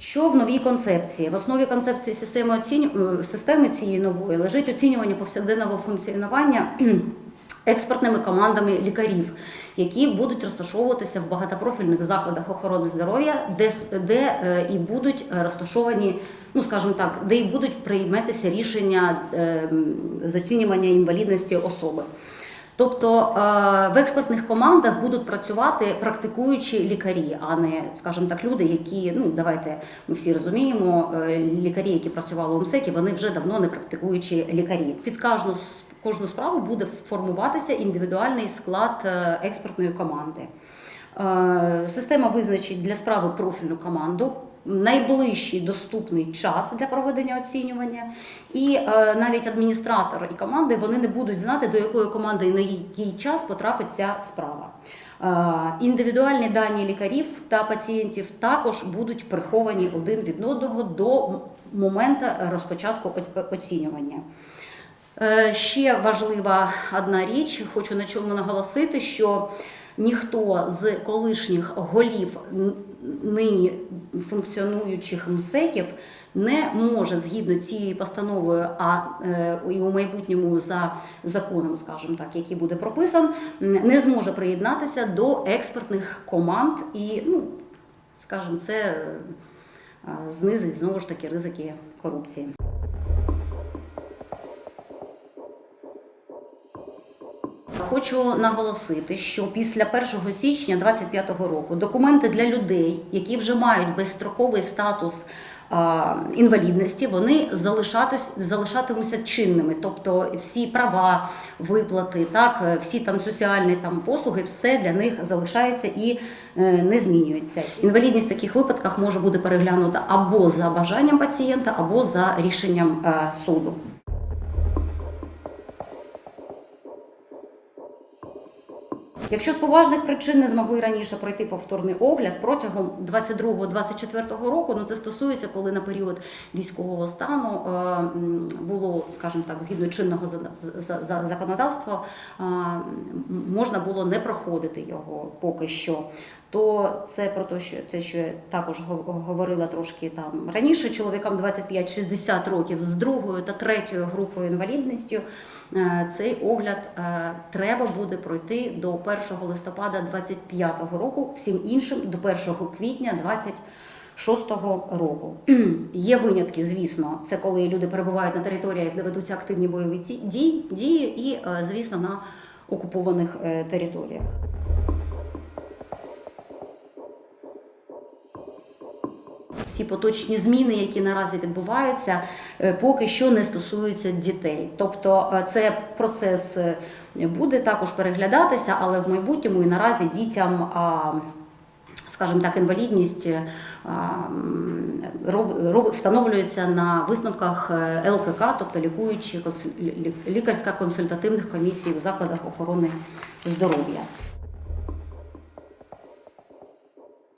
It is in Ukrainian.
Що в новій концепції? В основі концепції системи оціню... е, системи цієї нової лежить оцінювання повсякденного функціонування експертними командами лікарів, які будуть розташовуватися в багатопрофільних закладах охорони здоров'я, де, де е, і будуть е, розташовані, ну скажімо так, де і будуть прийматися рішення е, з оцінювання інвалідності особи. Тобто е, в експертних командах будуть працювати практикуючі лікарі, а не, скажімо так, люди, які ну давайте ми всі розуміємо, е, лікарі, які працювали у МСЕКі, вони вже давно не практикуючі лікарі. Під кожну кожну справу буде формуватися індивідуальний склад е, експертної команди. Система визначить для справи профільну команду. Найближчий доступний час для проведення оцінювання, і е, навіть адміністратор і команди вони не будуть знати, до якої команди і на який час потрапить ця справа. Е, індивідуальні дані лікарів та пацієнтів також будуть приховані один від одного до моменту розпочатку оцінювання. Е, Ще важлива одна річ, хочу на чому наголосити, що ніхто з колишніх голів нині функціонуючих МСЕКів не може згідно цією постановою, а е, і у майбутньому за законом, скажімо так, який буде прописан, не зможе приєднатися до експертних команд і, ну, скажімо, це е, знизить знову ж таки ризики корупції. Хочу наголосити, що після 1 січня 2025 року документи для людей, які вже мають безстроковий статус інвалідності, вони залишатимуться чинними. Тобто всі права, виплати, так, е, всі там соціальні там послуги, все для них залишається і е, не змінюється. Інвалідність в таких випадках може бути переглянута або за бажанням пацієнта, або за рішенням е, суду. Якщо з поважних причин не змогли раніше пройти повторний огляд протягом 22-24 року, ну це стосується, коли на період військового стану е, було, скажімо так, згідно чинного за- за- за- законодавства, е, можна було не проходити його поки що. То це про те, що те, що я також говорила трошки там раніше. Чоловікам 25-60 років з другою та третьою групою інвалідністю. Е, Цей огляд треба буде пройти до 1 листопада 25 року, всім іншим до 1 квітня 26 року. Є винятки, звісно, це коли люди перебувають на територіях, де ведуться активні бойові дії, дії і, е, звісно, на окупованих е, територіях. Всі поточні зміни, які наразі відбуваються, е, поки що не стосуються дітей. Тобто е, це процес е, буде також переглядатися, але в майбутньому і наразі дітям. Скажімо так, інвалідність встановлюється на висновках ЛКК, тобто лікуючі консуль- лі- лікарська консультативних комісій у закладах охорони здоров'я.